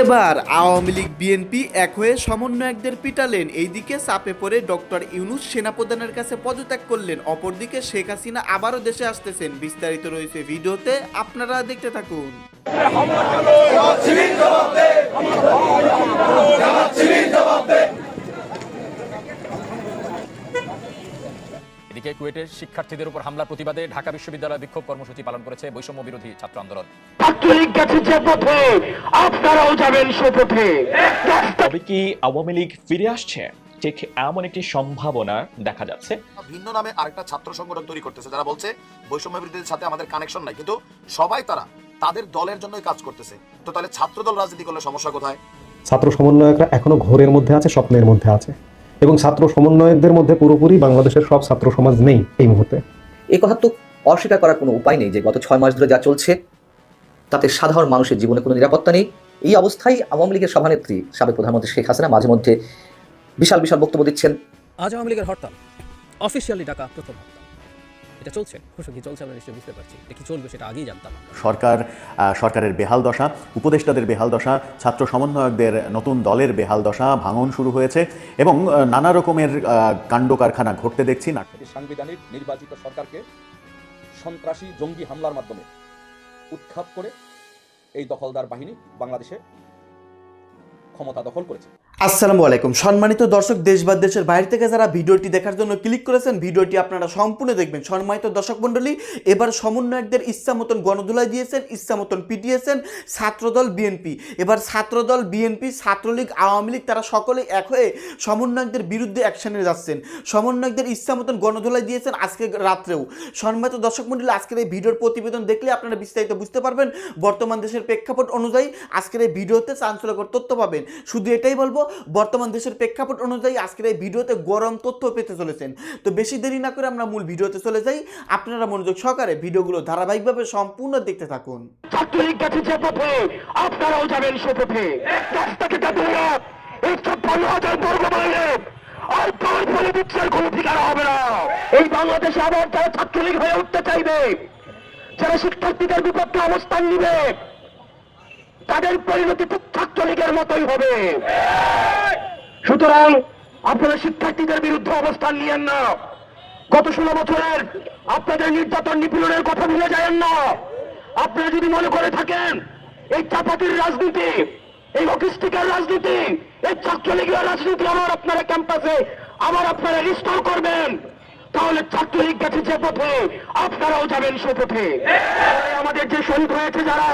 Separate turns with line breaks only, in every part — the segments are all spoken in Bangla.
এবার আওয়ামী লীগ, বিএনপি এক হয়ে সমন্বয়কদের পিটালেন। এইদিকে চাপে পড়ে ডক্টর ইউনুস সেনাপ্রধানের কাছে পদত্যাগ করলেন। অপরদিকে শেখ হাসিনা আবারও দেশে আসতেছেন। বিস্তারিত রয়েছে ভিডিওতে, আপনারা দেখতে থাকুন।
এদিকে কুয়েটের শিক্ষার্থীদের উপর হামলার প্রতিবাদে ঢাকা বিশ্ববিদ্যালয় বিক্ষোভ কর্মসূচি পালন করেছে বৈষম্য বিরোধী ছাত্র আন্দোলন।
গেছে যে পথে আপনারাও যাবেন সে পথে।
তবে কি আওয়ামী লীগ ফিরে আসছে? ঠিক এমন একটি সম্ভাবনা দেখা যাচ্ছে।
ভিন্ন নামে আরেকটা ছাত্র সংগঠন তৈরি করতেছে যারা বলছে বৈষম্য বিরোধীদের সাথে আমাদের কানেকশন নাই। কিন্তু সবাই তারা তাদের দলের জন্যই কাজ করতেছে। তো তাহলে ছাত্র দল রাজনীতি করলে সমস্যা কোথায়?
ছাত্র সমন্বয়করা এখনও ঘোরের মধ্যে আছে স্বপ্নের মধ্যে আছে। এবং ছাত্র সমন্বয়কদের মধ্যে পুরোপুরি বাংলাদেশের সব ছাত্র সমাজ নেই এই মুহূর্তে।
এই কথা তো অস্বীকার করার কোনো উপায় নেই যে গত ছয় মাস ধরে যা চলছে তাতে সাধারণ মানুষের জীবনে কোনো নিরাপত্তা নেই। এই অবস্থায় আওয়ামী লীগের সভানেত্রী সাবেক প্রধানমন্ত্রী শেখ হাসিনা মাঝে মধ্যে বিশাল বিশাল বক্তব্য দিচ্ছেন।
আজ আওয়ামী লীগের হরতাল অফিসিয়ালি ডাকা প্রথম হরতাল। এটা চলছে খুশকি চলছে আমরা নিশ্চয়ই বুঝতে পারছি। এটা কি চলবে সেটা আগেই জানতাম
সরকার সরকারের বেহাল দশা উপদেষ্টাদের বেহাল দশা ছাত্র সমন্বয়কদের নতুন দলের বেহাল দশা ভাঙন শুরু হয়েছে এবং নানা রকমের কাণ্ড কারখানা ঘটতে দেখছি। না
সাংবিধানিক নির্বাচিত সরকারকে সন্ত্রাসী জঙ্গি হামলার মাধ্যমে উৎখাত করে এই দখলদার বাহিনী বাংলাদেশে ক্ষমতা দখল করেছে।
আসসালামু আলাইকুম। সম্মানিত দর্শক, দেশ বা দেশের বাইরে থেকে যারা ভিডিওটি দেখার জন্য ক্লিক করেছেন, ভিডিওটি আপনারা সম্পূর্ণ দেখবেন। সম্মানিত দর্শক মণ্ডলী, এবার সমন্বয়কদের ইচ্ছা মতন গণদোলাই দিয়েছেন, ইচ্ছা মতন পিটিয়েছেন ছাত্রদল বিএনপি। এবার ছাত্রদল বিএনপি, ছাত্রলীগ, আওয়ামী লীগ, তারা সকলেই এক হয়ে সমন্বয়কদের বিরুদ্ধে অ্যাকশানে যাচ্ছেন। সমন্বয়কদের ইচ্ছা মতন গণদোলাই দিয়েছেন আজকে রাত্রেও। সম্মানিত দর্শক মণ্ডলী, আজকের এই ভিডিওর প্রতিবেদন দেখলে আপনারা বিস্তারিত বুঝতে পারবেন। বর্তমান দেশের প্রেক্ষাপট অনুযায়ী আজকের এই ভিডিওতে চাঞ্চল্যকর তথ্য পাবেন। শুধু এটাই বলব বর্তমান দেশের প্রেক্ষাপট অনুযায়ী আজকের এই ভিডিওতে গরম তথ্য পেতে চলেছেন। তো বেশি দেরি না করে আমরা মূল ভিডিওতে চলে যাই। আপনারা মনোযোগ সহকারে ভিডিওগুলো ধারাবাহিকভাবে সম্পূর্ণ দেখতে থাকুন।
এই বাংলাদেশে আবার যারা ছাত্রলীগ হয়ে উঠতে চাইবে, যারা শিক্ষার্থীদের বিপক্ষে অবস্থান নিবে, তাদের পরিণতি ছাত্রলীগের মতোই হবে। সুতরাং আপনারা শিক্ষার্থীদের বিরুদ্ধে অবস্থান নিয়েন না। গত ষোলো বছরের আপনাদের নির্যাতন নিপীড়নের কথা ভুলে যায়েন না। আপনারা যদি মনে করে থাকেন, এই চাপাতির রাজনীতি, এই লকিস্টিকের রাজনীতি, এই ছাত্রলীগের রাজনীতি আবার আপনারা ক্যাম্পাসে আবার আপনারা রিস্টোর করবেন, তাহলে ছাত্রলীগ গেছে যে পথে, আপনারাও যাবেন সে পথে। আমাদের যে শহীদ হয়েছে যারা,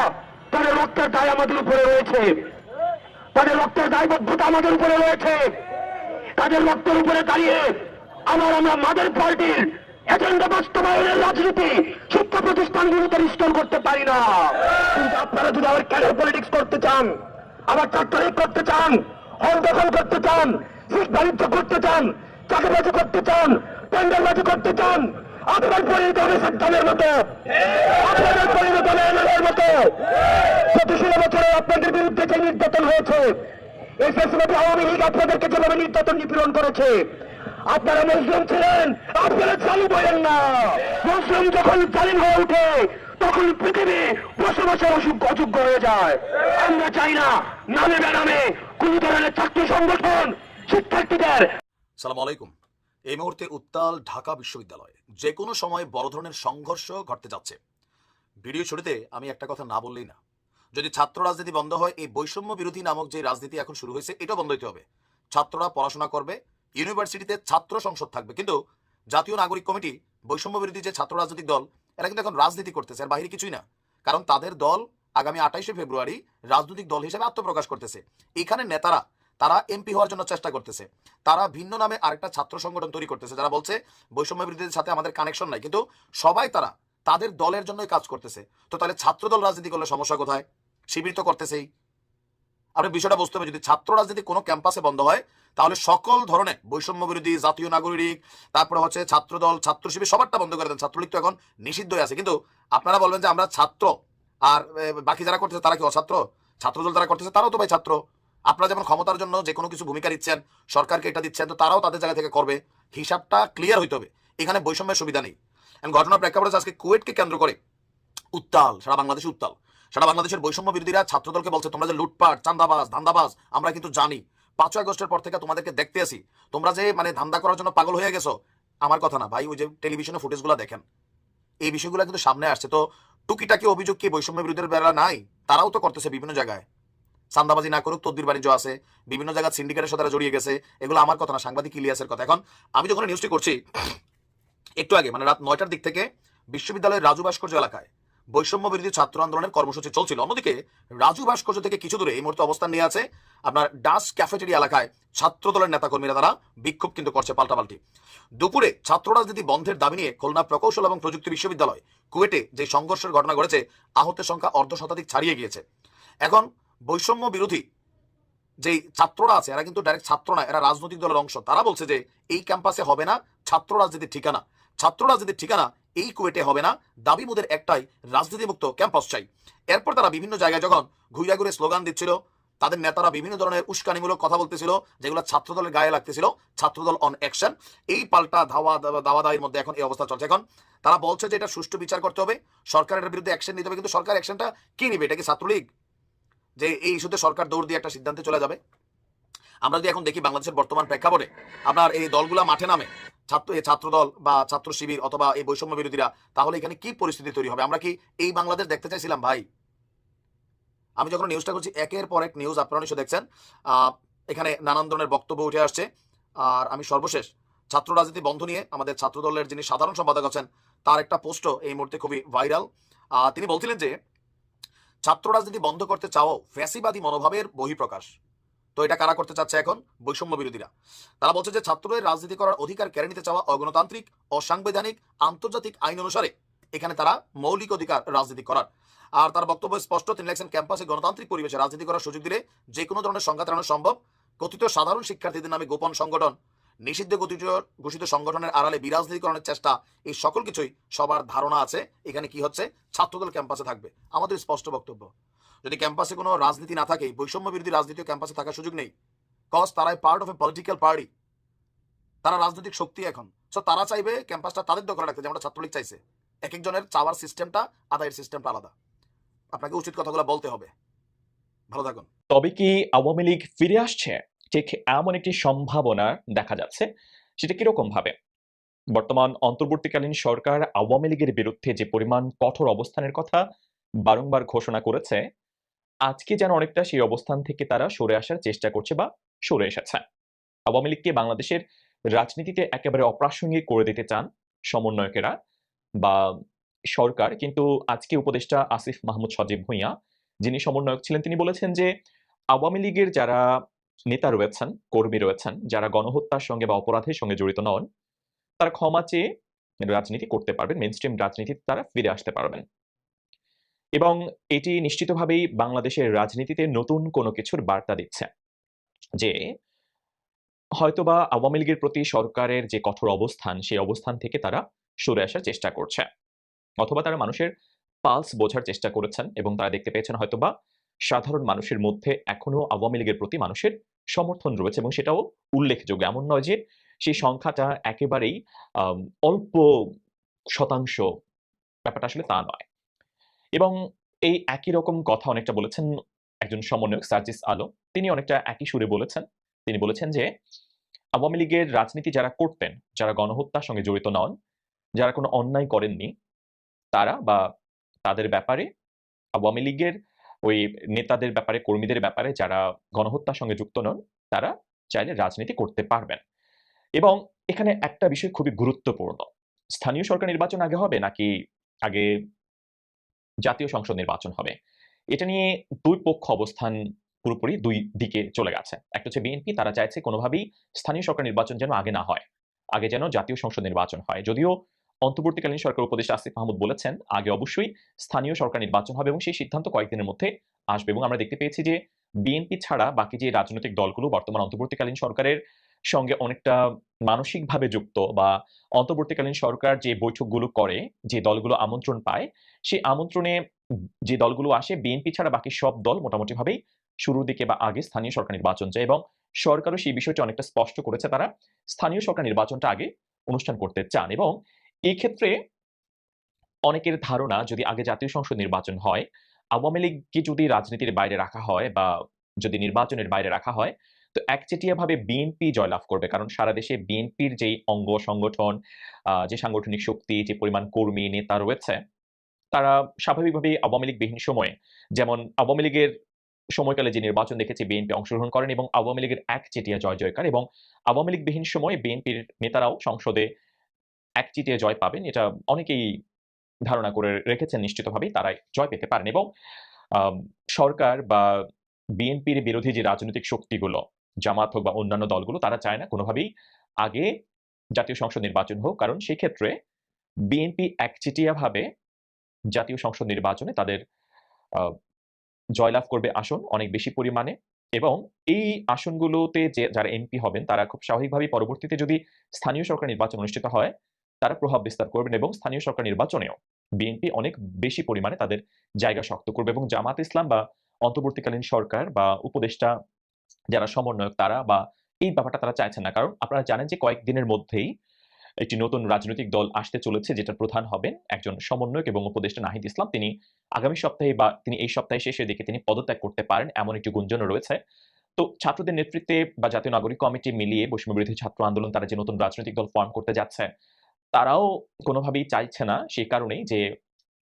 তাদের রক্তের দায় আমাদের উপরে রয়েছে। তাদের রক্তের দায়বদ্ধতা আমাদের উপরে রয়েছে। তাদের রক্তের উপরে দাঁড়িয়ে আবার আমরা মাদের পার্টির এজেন্ডা বাস্তবায়নের রাজনীতি শিক্ষা প্রতিষ্ঠানগুলোতে রিস্টোর করতে পারি না। কিন্তু আপনারা যদি আবার ক্যারিয়ার পলিটিক্স করতে চান, আবার চাকরি করতে চান হল দখল করতে চান বাণিজ্য করতে চান চাকরিবাজি করতে চান টেন্ডারবাজি করতে চান আপনার পরিণত হবে সাদ্দামের মতো। আপনাদের পরিণত হবে এমএলএর মতো। গত ষোলো বছরে আপনাদের বিরুদ্ধে যে নির্যাতন হয়েছে, এই ফেসিলিটি আওয়ামী লীগ আপনাদেরকে যেভাবে নির্যাতন নিপীড়ন করেছে, আপনারা মুসলিম ছিলেন, আপনারা চালু বলেন না। মুসলিম যখন জালিম হয়ে ওঠে, তখন পৃথিবী বসবাসের অসুখ অযোগ্য হয়ে যায়। আমরা চাই না নামে বেনামে কোন ধরনের ছাত্র সংগঠন, শিক্ষার্থীদের
সালাম আলাইকুম। এই মুহূর্তে উত্তাল ঢাকা বিশ্ববিদ্যালয়। যে কোনো সময় বড় ধরনের সংঘর্ষ ঘটতে যাচ্ছে। ভিডিও শুরুতে আমি একটা কথা না বললেই না। যদি ছাত্র রাজনীতি বন্ধ হয়, এই বৈষম্য বিরোধী নামক যে রাজনীতি এখন শুরু হয়েছে এটা বন্ধ হতে হবে। ছাত্ররা পড়াশোনা করবে, ইউনিভার্সিটিতে ছাত্র সংসদ থাকবে। কিন্তু জাতীয় নাগরিক কমিটি, বৈষম্য বিরোধী যে ছাত্র রাজনৈতিক দল, এরা কিন্তু এখন রাজনীতি করতেছে, আর বাইরে কিছুই না। কারণ তাদের দল আগামী আঠাইশে ফেব্রুয়ারি রাজনৈতিক দল হিসেবে আত্মপ্রকাশ করতেছে। এখানে নেতারা তারা এমপি হওয়ার জন্য চেষ্টা করতেছে। তারা ভিন্ন নামে আরেকটা ছাত্র সংগঠন তৈরি করতেছে, যারা বলছে বৈষম্য বিরোধীদের সাথে আমাদের কানেকশন নাই। কিন্তু সবাই তারা তাদের দলের জন্যই কাজ করতেছে। তো তাহলে ছাত্র দল রাজনীতি করলে সমস্যা কোথায়? শিবির তো করতেছেই। আপনি বিষয়টা বুঝতে হবে, যদি ছাত্র রাজনীতি কোনো ক্যাম্পাসে বন্ধ হয়, তাহলে সকল ধরনের বৈষম্য বিরোধী জাতীয় নাগরিক, তারপরে হচ্ছে ছাত্র দল ছাত্র শিবির সবারটা বন্ধ করে দেন। ছাত্রলীগ তো এখন নিষিদ্ধ আছে। কিন্তু আপনারা বলবেন যে আমরা ছাত্র, আর বাকি যারা করতেছে তারা কি অছাত্র? ছাত্র দল যারা করতেছে তারাও তো ভাই ছাত্র। আপনারা যেমন ক্ষমতার জন্য যে কোনো কিছু ভূমিকা দিচ্ছেন, সরকারকে এটা দিচ্ছেন, তো তারাও তাদের জায়গা থেকে করবে। হিসাবটা ক্লিয়ার হইতে হবে। এখানে বৈষম্যের সুবিধা নেই। ঘটনার প্রেক্ষাপটে আজকে কুয়েটকে কেন্দ্র করে উত্তাল, সারা বাংলাদেশে উত্তাল। সারা বাংলাদেশের বৈষম্য বিরোধীরা ছাত্রদলকে বলছে, তোমরা যে লুটপাট, চান্দাবাজ, ধান্দাবাজ, আমরা কিন্তু জানি। পাঁচই আগস্টের পর থেকে তোমাদেরকে দেখতে আসি। তোমরা যে মানে ধান্দা করার জন্য পাগল হয়ে গেছো, আমার কথা না। ভাই, ওই যে টেলিভিশনে ফুটেজগুলো দেখেন। এই বিষয়গুলো কিন্তু সামনে আসছে। তো টুকিটাকি অভিযোগ কি বৈষম্য বিরোধীদের বেলা নাই? তারাও তো করতেছে বিভিন্ন জায়গায়। চান্দাবাজি না করুক, তদ্বির বাণিজ্য আছে, বিভিন্ন জায়গায় সিন্ডিকেটের সাথে জড়িয়ে গেছে, এগুলো আমার কথা না, সাংবাদিক ইলিয়াসের কথা। এখন আমি যখন নিউজটি করছি, একটু আগে মানে রাত নয়টার দিক থেকে বিশ্ববিদ্যালয়ের রাজু ভাস্কর্য এলাকায় বৈষম্য বিরোধী ছাত্র আন্দোলনের কর্মসূচি চলছিল। অন্যদিকে রাজু ভাস্কর্য থেকে কিছু দূরে এই মুহূর্তে অবস্থান নিয়ে আছে আপনার ডাস ক্যাফেটেরিয়া এলাকায় ছাত্র দলের নেতাকর্মীরা তারা বিক্ষোভ কিন্তু করছে পাল্টাপাল্টি। দুপুরে ছাত্র রাজনীতি বন্ধের দাবি নিয়ে খুলনা প্রকৌশল এবং প্রযুক্তি বিশ্ববিদ্যালয় কুয়েটে যে সংঘর্ষের ঘটনা ঘটেছে, আহতের সংখ্যা অর্ধ শতাধিক ছাড়িয়ে গিয়েছে। এখন বৈষম্য বিরোধী যেই ছাত্ররা আছে, এরা কিন্তু ডাইরেক্ট ছাত্র না এরা রাজনৈতিক দলের অংশ। তারা বলছে যে এই ক্যাম্পাসে হবে না ছাত্র রাজনীতির ঠিকানা। ছাত্র রাজনীতির ঠিকানা এই কুয়েটে হবে না, দাবি মোদের একটাই, রাজনীতিমুক্ত ক্যাম্পাস চাই। এরপর তারা বিভিন্ন জায়গায় যখন ঘুরে ঘুরে স্লোগান দিচ্ছিল, তাদের নেতারা বিভিন্ন ধরনের উস্কানিমূলক কথা বলতেছিল, যেগুলো ছাত্রদলের গায়ে লাগতেছিল, ছাত্রদল অন অ্যাকশন এই পাল্টা ধাওয়া দাওয়া দাওয়ার মধ্যে এখন এই অবস্থা চলছে। এখন তারা বলছে যে এটা সুষ্ঠু বিচার করতে হবে, সরকারের বিরুদ্ধে অ্যাকশন নিতে হবে, কিন্তু সরকার অ্যাকশনটা কি নিবে? এটা কি ছাত্রলীগ? যে এই ইস্যুতে সরকার দৌড় দিয়ে একটা সিদ্ধান্তে চলে যাবে। আমরা যদি এখন দেখি বাংলাদেশের বর্তমান প্রেক্ষাপটে, আপনার এই দলগুলা মাঠে নামে, ছাত্র ছাত্র দল বা ছাত্র শিবির অথবা এই বৈষম্য বিরোধীরা, তাহলে এখানে কি পরিস্থিতি তৈরি হবে? আমরা কি এই বাংলাদেশ দেখতে চাইছিলাম ভাই? আমি যখন নিউজটা করছি, একের পর এক নিউজ আপনারা নিশ্চয় দেখছেন। এখানে নানান ধরনের বক্তব্য উঠে আসছে। আর আমি সর্বশেষ, ছাত্র রাজনীতি বন্ধ নিয়ে আমাদের ছাত্র দলের যিনি সাধারণ সম্পাদক আছেন, তার একটা পোস্টও এই মুহূর্তে খুবই ভাইরাল। তিনি বলছিলেন যে ছাত্র রাজনীতি বন্ধ করতে চাও, ফ্যাসিবাদী মনোভাবের বহিঃপ্রকাশ। তো এটা কারা করতে চাচ্ছে এখন? বৈষম্য বিরোধীরা। তারা বলছে যে ছাত্রদের রাজনীতি করার অধিকার কেড়ে নিতে চাওয়া অগণতান্ত্রিক, অসাংবিধানিক, আন্তর্জাতিক আইন অনুসারে এখানে তারা মৌলিক অধিকার রাজনীতি করার। আর তার বক্তব্য স্পষ্ট, তিনি লেখছেন, ক্যাম্পাসে গণতান্ত্রিক পরিবেশে রাজনীতি করার সুযোগ দিলে যে কোনো ধরনের সংঘাত সম্ভব। কথিত সাধারণ শিক্ষার্থীদের নামে গোপন সংগঠন নিষিদ্ধ ঘোষিত সংগঠনের আড়ালে বিরাজনীতিকরণের চেষ্টা, এই সকল কিছুই সবার ধারণা আছে। এখানে কি হচ্ছে? ছাত্রদল ক্যাম্পাসে থাকবে। আমাদের স্পষ্ট বক্তব্য। যদি ক্যাম্পাসে কোনো রাজনীতি না থাকে বৈষম্য বিরোধী রাজনীতি ক্যাম্পাসে থাকার সুযোগ নেই। কজ তারাই part of a political party তারা রাজনৈতিক শক্তি এখন। সো তারা চাইবে ক্যাম্পাসটা তাদের দখলে রাখতে যেমন ছাত্রলীগ চাইছে। এক একজনের চাওয়ার সিস্টেমটা, আদায়ের সিস্টেমটা আলাদা। আপনাকে উচিত কথাগুলো বলতে হবে। ভালো থাকুন।
তবে কি আওয়ামী লীগ ফিরে আসছে? ঠিক এমন একটি সম্ভাবনা দেখা যাচ্ছে, সেটা কীরকম ভাবে? বর্তমান অন্তর্বর্তীকালীন সরকার আওয়ামী লীগের বিরুদ্ধে যে পরিমাণ কঠোর অবস্থানের কথা বারংবার ঘোষণা করেছে, আজকে যেন অনেকটা সেই অবস্থান থেকে তারা সরে আসার চেষ্টা করছে বা সরে এসেছে। আওয়ামী লীগকে বাংলাদেশের রাজনীতিতে একেবারে অপ্রাসঙ্গিক করে দিতে চান সমন্বয়কেরা বা সরকার, কিন্তু আজকে উপদেষ্টা আসিফ মাহমুদ সজীব ভুঁইয়া, যিনি সমন্বয়ক ছিলেন, তিনি বলেছেন যে আওয়ামী লীগের যারা নেতা রয়েছেন, কর্মী রয়েছেন, যারা গণহত্যার সঙ্গে বা অপরাধের সঙ্গে জড়িত নন, তারা ক্ষমা চেয়ে রাজনীতি করতে পারবেন মেন স্ট্রিম রাজনীতিতে তারা ফিরে আসতে পারবেন। এবং এটি নিশ্চিতভাবেই বাংলাদেশের রাজনীতিতে নতুন কোনো কিছুর বার্তা দিচ্ছে, যে হয়তোবা আওয়ামী লীগের প্রতি সরকারের যে কঠোর অবস্থান, সেই অবস্থান থেকে তারা সরে আসার চেষ্টা করছে, অথবা তারা মানুষের পালস বোঝার চেষ্টা করেছেন এবং তারা দেখতে পেয়েছেন হয়তোবা সাধারণ মানুষের মধ্যে এখনও আওয়ামী লীগের প্রতি মানুষের সমর্থন রয়েছে এবং সেটাও উল্লেখযোগ্য। এমন নয় যে সেই সংখ্যাটা একেবারেই অল্প শতাংশ ব্যাপারটা আসলে তা নয়। এবং এই একই রকম কথা অনেকটা বলেছেন একজন সমন্বয়ক সার্জিস আলো তিনি অনেকটা একই সুরে বলেছেন। তিনি বলেছেন যে, আওয়ামী লীগের রাজনীতি যারা করতেন, যারা গণহত্যার সঙ্গে জড়িত নন, যারা কোনো অন্যায় করেননি, তারা বা তাদের ব্যাপারে আওয়ামী লীগের ওই নেতাদের ব্যাপারে, কর্মীদের ব্যাপারে যারা গণহত্যার সঙ্গে যুক্ত নন, তারা চাইলে রাজনীতি করতে পারবেন। এবং এখানে একটা বিষয় খুবই গুরুত্বপূর্ণ। স্থানীয় সরকার নির্বাচন আগে হবে নাকি আগে জাতীয় সংসদ নির্বাচন হবে? এটা নিয়ে দুই পক্ষ অবস্থান পুরোপুরি দুই দিকে চলে গেছে। একটা হচ্ছে বিএনপি, তারা চাইছে কোনোভাবেই স্থানীয় সরকার নির্বাচন যেন আগে না হয়। আগে যেন জাতীয় সংসদ নির্বাচন হয়। যদিও অন্তর্বর্তীকালীন সরকার উপদেষ্টা আসিফ মাহমুদ বলেছেন, আগে অবশ্যই স্থানীয় সরকার নির্বাচন হবে এবং সেই সিদ্ধান্ত কয়েকদিনের মধ্যে আসবে এবং আমরা দেখতে পেয়েছি যে বিএনপি ছাড়া বাকি যে রাজনৈতিক দলগুলো বর্তমান অন্তর্বর্তীকালীন সরকারের সঙ্গে অনেকটা মানসিকভাবে যুক্ত বা অন্তর্বর্তীকালীন সরকার যে বৈঠকগুলো করে, যে দলগুলো আমন্ত্রণ পায়, সেই আমন্ত্রণে যে দলগুলো আসে, বিএনপি ছাড়া বাকি সব দল মোটামুটিভাবেই শুরুর দিকে বা আগে স্থানীয় সরকার নির্বাচন চায় এবং সরকারও সেই বিষয়টি অনেকটা স্পষ্ট করেছে তারা স্থানীয় সরকার নির্বাচনটা আগে অনুষ্ঠান করতে চান এবং এই ক্ষেত্রে অনেকের ধারণা যদি আগে জাতীয় সংসদ নির্বাচন হয়, আওয়ামী লীগকে যদি রাজনীতির বাইরে রাখা হয় বা যদি নির্বাচনের বাইরে রাখা হয়, তো একচেটিয়াভাবে বিএনপি জয়লাভ করবে। কারণ সারা দেশে বিএনপির যেই অঙ্গ সংগঠন যে সাংগঠনিক শক্তি, যে পরিমাণ কর্মী, নেতা রয়েছে, তারা স্বাভাবিকভাবেই আওয়ামী লীগ বিহীন সময়ে, যেমন আওয়ামী লীগের সময়কালে যে নির্বাচন দেখেছে, বিএনপি অংশগ্রহণ করেন এবং আওয়ামী লীগের একচেটিয়া জয় জয়কার এবং আওয়ামী লীগ বিহীন সময়ে বিএনপির নেতারাও সংসদে একচেটিয়া জয় পাবেন, এটা অনেকেই ধারণা করে রেখেছেন নিশ্চিতভাবেই তারাই জয় পেতে পারেন এবং সরকার বা বিএনপির বিরোধী যে রাজনৈতিক শক্তিগুলো, জামাত হোক বা অন্যান্য দলগুলো, তারা চায় না কোনোভাবেই আগে জাতীয় সংসদ নির্বাচন হোক, কারণ সেই ক্ষেত্রে বিএনপি একচেটিয়াভাবে জাতীয় সংসদ নির্বাচনে তাদের জয়লাভ করবে আসন অনেক বেশি পরিমাণে এবং এই আসনগুলোতে যে, যারা এমপি হবেন, তারা খুব স্বাভাবিকভাবেই পরবর্তীতে যদি স্থানীয় সরকার নির্বাচন অনুষ্ঠিত হয় তারা প্রভাব বিস্তার করবেন এবং স্থানীয় সরকার নির্বাচনেও বিএনপি অনেক বেশি পরিমাণে তাদের জায়গা শক্ত করবে এবং জামাত ইসলাম বা অন্তর্বর্তীকালীন সরকার বা উপদেষ্টা যারা সমন্বয়ক তারা বা এই ব্যাপারটা তারা চাইছেন না। কারণ আপনারা জানেন যে কয়েকদিনের মধ্যেই একটি নতুন রাজনৈতিক দল আসতে চলেছে যেটার প্রধান হবেন একজন সমন্বয়ক এবং উপদেষ্টা নাহিদ ইসলাম। তিনি আগামী সপ্তাহে বা তিনি এই সপ্তাহে শেষের দিকে তিনি পদত্যাগ করতে পারেন এমন একটি গুঞ্জন রয়েছে। তো ছাত্রদের নেতৃত্বে বা জাতীয় নাগরিক কমিটি মিলিয়ে বৈষম্য বিরোধী ছাত্র আন্দোলন তারা যে নতুন রাজনৈতিক দল ফর্ম করতে যাচ্ছে তারাও কোনোভাবেই চাইছে না সেই কারণেই যে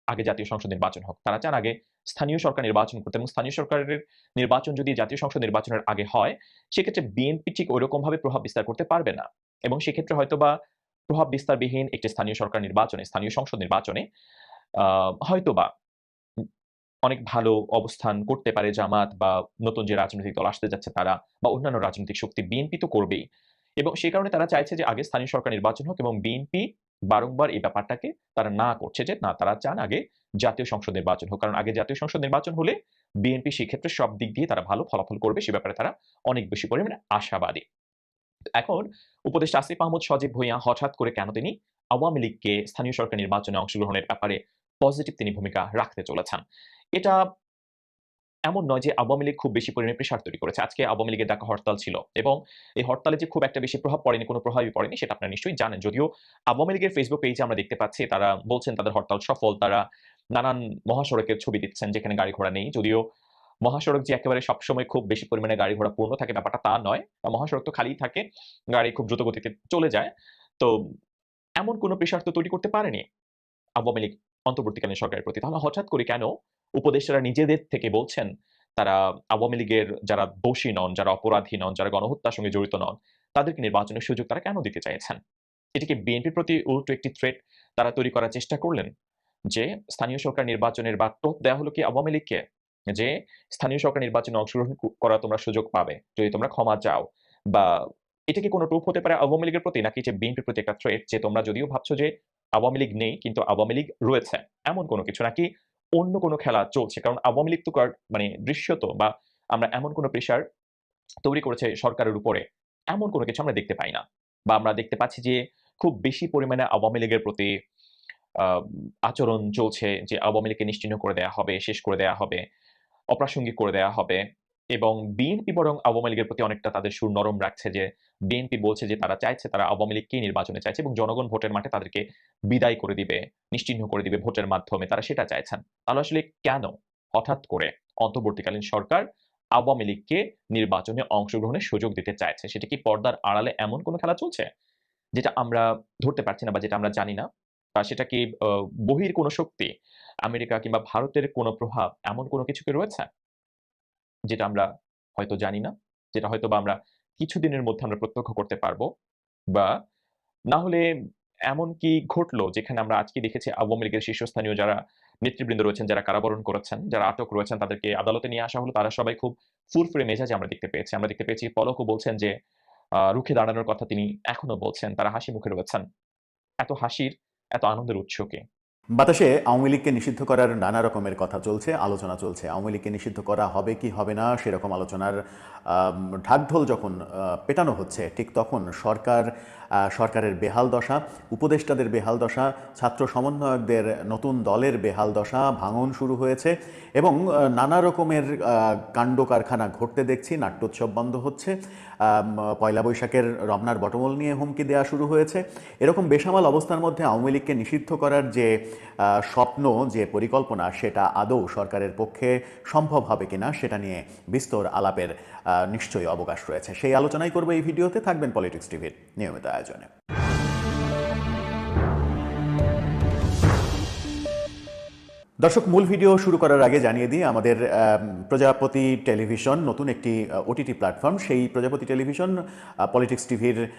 আগে জাতীয় সংসদ নির্বাচন হোক। তারা চান আগে স্থানীয় সরকার নির্বাচন করতে এবং স্থানীয় সরকারের নির্বাচন যদি জাতীয় সংসদ নির্বাচনের আগে হয় সেক্ষেত্রে বিএনপি ঠিক ওইরকম ভাবে প্রভাব বিস্তার করতে পারবে না। এবং সেক্ষেত্রে হয়তোবা প্রভাব বিস্তারবিহীন একটি স্থানীয় সরকার নির্বাচনে স্থানীয় সংসদ নির্বাচনে আহ, হয়তোবা অনেক ভালো অবস্থান করতে পারে জামাত বা নতুন যে রাজনৈতিক দল আসতে যাচ্ছে তারা বা অন্যান্য রাজনৈতিক শক্তি বিএনপি তো করবেই। এবং সেই কারণে তারা চাইছে যে আগে স্থানীয় সরকার নির্বাচন হোক এবং বিএনপি বারংবার এই ব্যাপারটাকে তারা না করছে যে না, তারা চান আগে জাতীয় সংসদ নির্বাচন হোক। কারণ আগে জাতীয় সংসদ নির্বাচন হলে বিএনপি সেক্ষেত্রে সব দিক দিয়ে তারা ভালো ফলাফল করবে, সে ব্যাপারে তারা অনেক বেশি পরিমাণে আশাবাদী। এখন উপদেষ্টা আসিফ আহমদ সজীব ভূঁইয়া হঠাৎ করে কেন তিনি আওয়ামী লীগকে স্থানীয় সরকার নির্বাচনে অংশগ্রহণের ব্যাপারে পজিটিভ তিনি ভূমিকা রাখতে চলেছেন? এটা এমন নয় যে আওয়ামী লীগ খুব বেশি পরিমাণে প্রেশার তৈরি করেছে। আজকে আওয়ামী লীগের ডাকা হরতাল ছিল এবং এই হরতালে যে খুব একটা বেশি প্রভাব পড়েনি, কোনো প্রভাবই পড়েনি, সেটা আপনারা নিশ্চয়ই জানেন। যদিও আওয়ামী লীগের ফেসবুক পেজে আমরা দেখতে পাচ্ছি, তারা বলছেন তাদের হরতাল সফল, তারা নানান মহাসড়কের ছবি দিচ্ছেন যেখানে গাড়ি ঘোড়া নেই। যদিও মহাসড়ক যে একেবারে সবসময় খুব বেশি পরিমাণে গাড়ি ঘোড়া পূর্ণ থাকে, ব্যাপারটা তা নয়। মহাসড়ক তো খালি থাকে, গাড়ি খুব দ্রুত গতিতে চলে যায়। তো এমন কোনো প্রেশার তো তৈরি করতে পারেনি আওয়ামী লীগ অন্তর্বর্তীকালীন সরকারের প্রতি। তাহলে হঠাৎ করে কেন উপদেষ্টারা নিজেদের থেকে বলছেন, তারা আওয়ামী লীগের যারা দোষী নন, যারা অপরাধী নন, যারা গণহত্যার সঙ্গে জড়িত নন, তাদেরকে নির্বাচনের সুযোগ তারা কেন দিতে চাইছেন? এটিকে বিএনপির প্রতি উল্টো একটি থ্রেট তারা তৈরি করার চেষ্টা করলেন? যে স্থানীয় সরকার নির্বাচনের বা টোপ দেওয়া হলো কি আওয়ামী লীগকে? যে স্থানীয় সরকার নির্বাচনে অংশগ্রহণ করা তোমরা সুযোগ পাবে, যদি তোমরা ক্ষমা চাও? বা এটা কি কোনো টুপ হতে পারে আওয়ামী লীগের প্রতি, নাকি যে বিএনপির প্রতি একটা থ্রেট যে তোমরা যদিও ভাবছ যে আওয়ামী লীগ নেই, কিন্তু আওয়ামী লীগ রয়েছে, এমন কোনো কিছু? নাকি অন্য কোনো খেলা চলছে। কারণ আওয়ামী লীগ তো মানে দৃশ্যত বা আমরা এমন কোনো প্রেশার তৈরি করেছে সরকারের উপরে, এমন কোনো কিছু আমরা দেখতে পাই না। বা আমরা দেখতে পাচ্ছি যে খুব বেশি পরিমাণে আওয়ামী লীগের প্রতি আচরণ চলছে যে আওয়ামী লীগকে নিশ্চিহ্ন করে দেয়া হবে, শেষ করে দেয়া হবে, অপ্রাসঙ্গিক করে দেয়া হবে। এবং বিএনপি বরং আওয়ামী লীগের প্রতি অনেকটা তাদের সুর নরম রাখছে যে, বিএনপি বলছে যে তারা চাইছে, তারা আওয়ামী লীগকেই নির্বাচনে চাইছে এবং জনগণ ভোটের মাঠে তাদেরকে বিদায় করে দিবে, নিশ্চিহ্ন করে দিবে ভোটের মাধ্যমে। তারা সেটা চাইছেন। তাহলে আসলে কেন হঠাৎ করে অন্তর্বর্তীকালীন সরকার আওয়ামী লীগকে নির্বাচনে অংশগ্রহণের সুযোগ দিতে চাইছে? সেটা কি পর্দার আড়ালে এমন কোনো খেলা চলছে? যেটা আমরা ধরতে পারছি না বা যেটা আমরা জানি না? বা সেটা কি বহির কোনো শক্তি, আমেরিকা কিংবা ভারতের কোনো প্রভাব, এমন কোনো কিছু কি রয়েছে? যেটা আমরা হয়তো জানি না, যেটা হয়তো বা আমরা কিছুদিনের মধ্যে আমরা প্রত্যক্ষ করতে পারব বা না হলে এমন কি ঘটলো যেখানে আমরা আজকে দেখেছি আওয়ামী লীগের শীর্ষস্থানীয় যারা নেতৃবৃন্দ রয়েছেন, যারা কারাবরণ করেছেন, যারা আটক রয়েছেন, তাদেরকে আদালতে নিয়ে আসা হলো, তারা সবাই খুব ফুরফুরে মেজাজে আমরা দেখতে পেয়েছি। আমরা দেখতে পেয়েছি পলকও বলছেন যে রুখে দাঁড়ানোর কথা তিনি এখনও বলছেন, তারা হাসি মুখে রয়েছেন। এত হাসির, এত আনন্দের উৎস কি
বাতাসে আওয়ামী লীগকে নিষিদ্ধ করার নানা রকমের কথা চলছে, আলোচনা চলছে। আওয়ামী লীগকে নিষিদ্ধ করা হবে কি হবে না সেরকম আলোচনার ঢাকঢোল যখন পেটানো হচ্ছে, ঠিক তখন সরকার সরকারের বেহাল দশা, উপদেষ্টাদের বেহাল দশা, ছাত্র সমন্বয়কদের নতুন দলের বেহাল দশা ভাঙন শুরু হয়েছে এবং নানা রকমের কাণ্ড কারখানা ঘটতে দেখছি, নাট্যোৎসব বন্ধ হচ্ছে পয়লা বৈশাখের রমনার বটমল নিয়ে হুমকি দেওয়া শুরু হয়েছে। এরকম বেসামাল অবস্থার মধ্যে আওয়ামী লীগকে নিষিদ্ধ করার যে স্বপ্ন, যে পরিকল্পনা, সেটা আদৌ সরকারের পক্ষে সম্ভব হবে কিনা, সেটা নিয়ে বিস্তর আলাপের নিশ্চয়ই অবকাশ রয়েছে। সেই আলোচনাই করব এই ভিডিওতে। থাকবেন পলিটিক্স টিভির নিয়মিত আয়োজনে। দর্শক, মূল ভিডিও শুরু করার আগে জানিয়ে দিই, আমাদের প্রজাপতি টেলিভিশন নতুন একটি ওটিটি প্ল্যাটফর্ম। সেই প্রজাপতি টেলিভিশন পলিটিক্স টিভির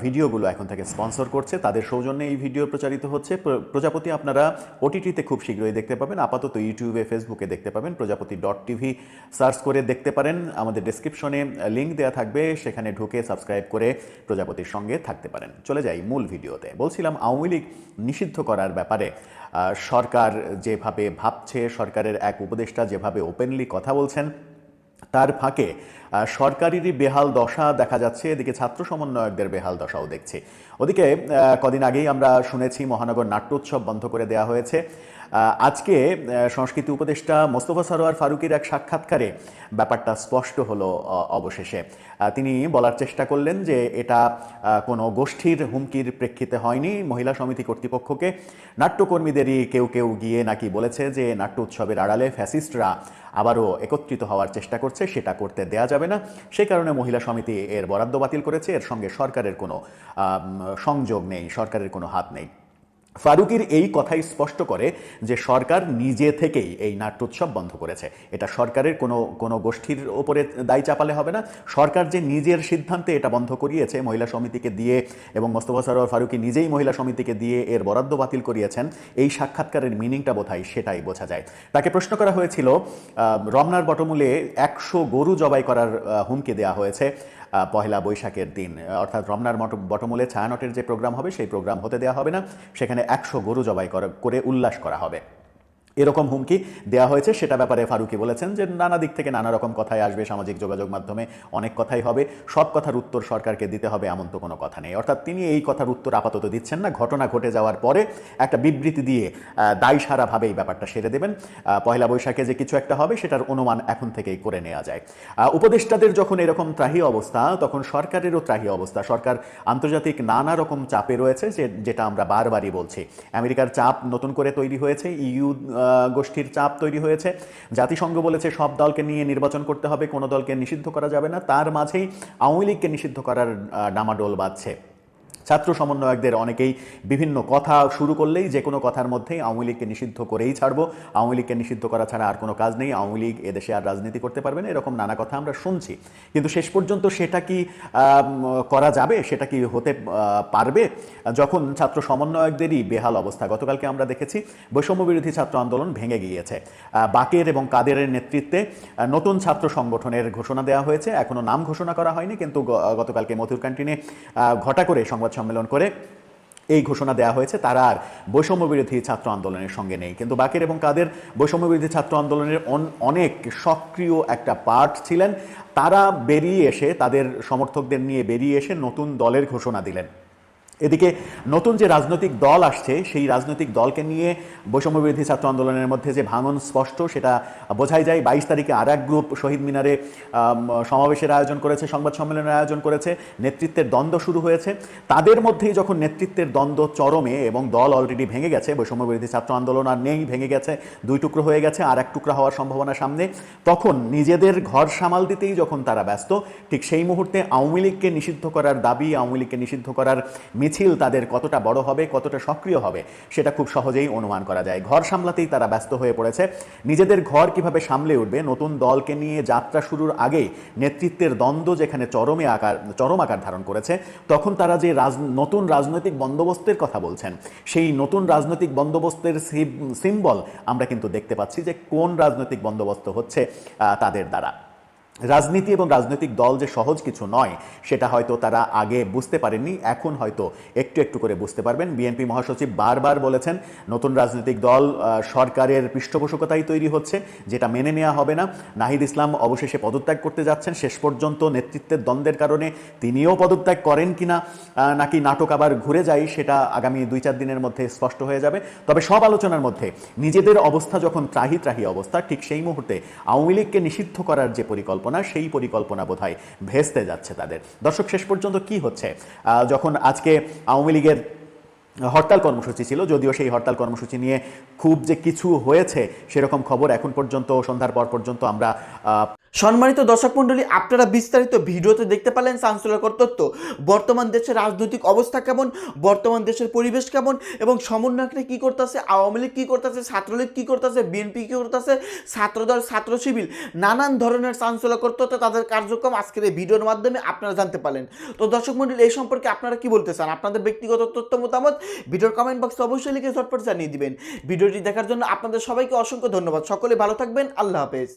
ভিডিওগুলো এখন থেকে স্পন্সর করছে। তাদের সৌজন্যে এই ভিডিও প্রচারিত হচ্ছে। প্র- প্রজাপতি আপনারা ওটিটিতে খুব শীঘ্রই দেখতে পাবেন। আপাতত ইউটিউবে, ফেসবুকে দেখতে পাবেন। প্রজাপতি ডট টিভি সার্চ করে দেখতে পারেন। আমাদের ডেসক্রিপশনে লিঙ্ক দেওয়া থাকবে। সেখানে ঢুকে সাবস্ক্রাইব করে প্রজাপতির সঙ্গে থাকতে পারেন। চলে যাই মূল ভিডিওতে। বলছিলাম আওয়ামী লীগ নিষিদ্ধ করার ব্যাপারে। সরকার যেভাবে ভাবছে, সরকারের এক উপদেষ্টা যেভাবে ওপেনলি কথা বলছেন, তার ফাঁকে সরকারেরই বেহাল দশা দেখা যাচ্ছে। এদিকে ছাত্র সমন্বয়কদের বেহাল দশাও দেখছি। ওদিকে কদিন আগেই আমরা শুনেছি মহানগর নাট্যোৎসব বন্ধ করে দেওয়া হয়েছে। আজকে সংস্কৃতি উপদেষ্টা মোস্তফা সরোয়ার ফারুকের এক সাক্ষাৎকারে ব্যাপারটা স্পষ্ট হলো অবশেষে। তিনি বলার চেষ্টা করলেন যে এটা কোনো গোষ্ঠীর হুমকির প্রেক্ষিতে হয়নি। মহিলা সমিতি কর্তৃপক্ষকে নাট্যকর্মীদেরই কেউ কেউ গিয়ে নাকি বলেছে যে নাট্য উৎসবের আড়ালে ফ্যাসিস্টরা আবারও একত্রিত হওয়ার চেষ্টা করছে, সেটা করতে দেয়া যাবে না। সেই কারণে মহিলা সমিতি এর বরাদ্দ বাতিল করেছে। এর সঙ্গে সরকারের কোনো সংযোগ নেই, সরকারের কোনো হাত নেই। ফারুকির এই কথাই স্পষ্ট করে যে সরকার নিজে থেকেই এই নাট্যোৎসব বন্ধ করেছে। এটা সরকারের কোনো কোনো গোষ্ঠীর ওপরে দায় চাপালে হবে না। সরকার যে নিজের সিদ্ধান্তে এটা বন্ধ করিয়েছে, মহিলা সমিতিকে দিয়ে এবং মোস্তফা সরোয়ার ফারুকি নিজেই মহিলা সমিতিকে দিয়ে এর বরাদ্দ বাতিল করিয়েছেন, এই সাক্ষাৎকারের মিনিংটা বোধহয় সেটাই বোঝা যায়। তাকে প্রশ্ন করা হয়েছিল রমনার বটমূলে একশো গরু জবাই করার হুমকি দেওয়া হয়েছে। পহেলা বৈশাখের দিন। অর্থাৎ রমনার মট বটমূলে ছায়ানটের যে প্রোগ্রাম হবে, সেই প্রোগ্রাম হতে দেওয়া হবে না। সেখানে একশো গরু জবাই করা- করে উল্লাস করা হবে। এরকম হুমকি দেওয়া হয়েছে, সেটা ব্যাপারে ফারুকি বলেছেন যে নানা দিক থেকে নানা রকম কথাই আসবে, সামাজিক যোগাযোগ মাধ্যমে অনেক কথাই হবে, সব কথার উত্তর সরকারকে দিতে হবে এমন তো কোনো কথা নেই। অর্থাৎ তিনি এই কথার উত্তর আপাতত দিচ্ছেন না, ঘটনা ঘটে যাওয়ার পরে একটা বিবৃতি দিয়ে দায় সারাভাবে এই ব্যাপারটা সেরে দেবেন। পয়লা বৈশাখে যে কিছু একটা হবে, সেটার অনুমান এখন থেকেই করে নেওয়া যায়। উপদেষ্টাদের যখন এরকম ত্রাহি অবস্থা, তখন সরকারেরও ত্রাহি অবস্থা। সরকার আন্তর্জাতিক নানা রকম চাপে রয়েছে, যে, যেটা আমরা বারবারই বলছি। আমেরিকার চাপ নতুন করে তৈরি হয়েছে ইইউ গোষ্ঠীর চাপ তৈরি হয়েছে। জাতিসংঘ বলেছে সব দলকে নিয়ে নির্বাচন করতে হবে, কোনো দলকে নিষিদ্ধ করা যাবে না। তার মাঝেই আওয়ামী লীগকে নিষিদ্ধ করার ডামাডোল বাজছে ছাত্র সমন্বয়কদের অনেকেই বিভিন্ন কথা শুরু করলেই যে কোনো কথার মধ্যেই আওয়ামী লীগকে নিষিদ্ধ করেই ছাড়বো। আওয়ামী লীগকে নিষিদ্ধ করা ছাড়া আর কোনো কাজ নেই। আওয়ামী লীগ এদেশে আর রাজনীতি করতে পারবে না, এরকম নানা কথা আমরা শুনছি। কিন্তু শেষ পর্যন্ত সেটা কি করা যাবে? সেটা কি হতে পারবে? যখন ছাত্র সমন্বয়কদেরই বেহাল অবস্থা গতকালকে আমরা দেখেছি, বৈষম্য বিরোধী ছাত্র আন্দোলন ভেঙে গিয়েছে। বাকের এবং কাদেরের নেতৃত্বে নতুন ছাত্র সংগঠনের ঘোষণা দেওয়া হয়েছে। এখনও নাম ঘোষণা করা হয়নি, কিন্তু গতকালকে মথুর ক্যান্টিনে ঘটা করে সংবাদ সম্মেলন করে এই ঘোষণা দেওয়া হয়েছে, তারা আর বৈষম্য বিরোধী ছাত্র আন্দোলনের সঙ্গে নেই। কিন্তু বাকির এবং কাদের বৈষম্য বিরোধী ছাত্র আন্দোলনের অনেক সক্রিয় একটা পার্ট ছিলেন। তারা বেরিয়ে এসে, তাদের সমর্থকদের নিয়ে বেরিয়ে এসে নতুন দলের ঘোষণা দিলেন। এদিকে নতুন যে রাজনৈতিক দল আসছে, সেই রাজনৈতিক দলকে নিয়ে বৈষম্য বিরোধী ছাত্র আন্দোলনের মধ্যে যে ভাঙন স্পষ্ট, সেটা বোঝাই যায়। বাইশ তারিখে আর এক গ্রুপ শহীদ মিনারে সমাবেশের আয়োজন করেছে, সংবাদ সম্মেলনের আয়োজন করেছে। নেতৃত্বের দ্বন্দ্ব শুরু হয়েছে। তাদের মধ্যেই যখন নেতৃত্বের দ্বন্দ্ব চরমে এবং দল অলরেডি ভেঙে গেছে বৈষম্য বিরোধী ছাত্র আন্দোলন আর নেই, ভেঙে গেছে, দুই টুকরো হয়ে গেছে আর এক টুকরা হওয়ার সম্ভাবনা সামনে, তখন নিজেদের ঘর সামাল দিতেই যখন তারা ব্যস্ত, ঠিক সেই মুহূর্তে আওয়ামী লীগকে নিষিদ্ধ করার দাবি, আওয়ামী লীগকে নিষিদ্ধ করার মিছিল তাদের কতটা বড় হবে, কতটা সক্রিয় হবে, সেটা খুব সহজেই অনুমান করা যায়। ঘর সামলাতেই তারা ব্যস্ত হয়ে পড়েছে। নিজেদের ঘর কীভাবে সামলে উঠবে, নতুন দলকে নিয়ে যাত্রা শুরুর আগেই নেতৃত্বের দ্বন্দ্ব যেখানে চরমে আকার, চরম আকার ধারণ করেছে, তখন তারা যে রাজ, নতুন রাজনৈতিক বন্দোবস্তের কথা বলছেন, সেই নতুন রাজনৈতিক বন্দোবস্তের সিম্বল আমরা কিন্তু দেখতে পাচ্ছি যে কোন রাজনৈতিক বন্দোবস্ত হচ্ছে তাদের দ্বারা। রাজনীতি এবং রাজনৈতিক দল যে সহজ কিছু নয়, সেটা হয়তো তারা আগে বুঝতে পারেননি, এখন হয়তো একটু একটু করে বুঝতে পারবেন। বিএনপি মহাসচিব বারবার বলেছেন, নতুন রাজনৈতিক দল সরকারের পৃষ্ঠপোষকতাই তৈরি হচ্ছে, যেটা মেনে নেওয়া হবে না। নাহিদ ইসলাম অবশেষে পদত্যাগ করতে যাচ্ছেন, শেষ পর্যন্ত নেতৃত্বের দ্বন্দ্বের কারণে তিনিও পদত্যাগ করেন কিনা নাকি নাটক আবার ঘুরে যায়, সেটা আগামী দুই চার দিনের মধ্যে স্পষ্ট হয়ে যাবে। তবে সব আলোচনার মধ্যে নিজেদের অবস্থা যখন ত্রাহি ত্রাহি অবস্থা, ঠিক সেই মুহূর্তে আওয়ামী লীগকে নিষিদ্ধ করার যে পরিকল্পনা সেই পরিকল্পনা বোধহয় ভেস্তে যাচ্ছে তাদের। দর্শক, শেষ পর্যন্ত কি হচ্ছে? যখন আজকে আওয়ামী লীগের হরতাল কর্মসূচি ছিল, যদিও সেই হরতাল কর্মসূচি নিয়ে খুব যে কিছু হয়েছে, সেরকম খবর এখন পর্যন্ত, সন্ধ্যার পর পর্যন্ত আমরা
সম্মানিত দর্শক মণ্ডলী, আপনারা বিস্তারিত ভিডিওতে দেখতে পেলেন চাঞ্চল্যকর তথ্য। বর্তমান দেশের রাজনৈতিক অবস্থা কেমন? বর্তমান দেশের পরিবেশ কেমন? এবং সমন্বয়করা কি করতেছে? আওয়ামী লীগ কী করতেছে? ছাত্রলীগ কী করতেছে? বিএনপি কী করতেছে? ছাত্রদল, ছাত্র শিবির, নানান ধরনের চাঞ্চল্যকর তথ্য তাদের কার্যক্রম আজকের এই ভিডিওর মাধ্যমে আপনারা জানতে পারলেন। তো দর্শক মণ্ডলী, এই সম্পর্কে আপনারা কি বলতে চান? আপনাদের ব্যক্তিগত তথ্য, মতামত ভিডিওর কমেন্ট বক্সে অবশ্যই লিখে ঝটপট জানিয়ে দিবেন। ভিডিওটি দেখার জন্য আপনাদের সবাইকে অসংখ্য ধন্যবাদ। সকলে ভালো থাকবেন। আল্লাহ হাফেজ।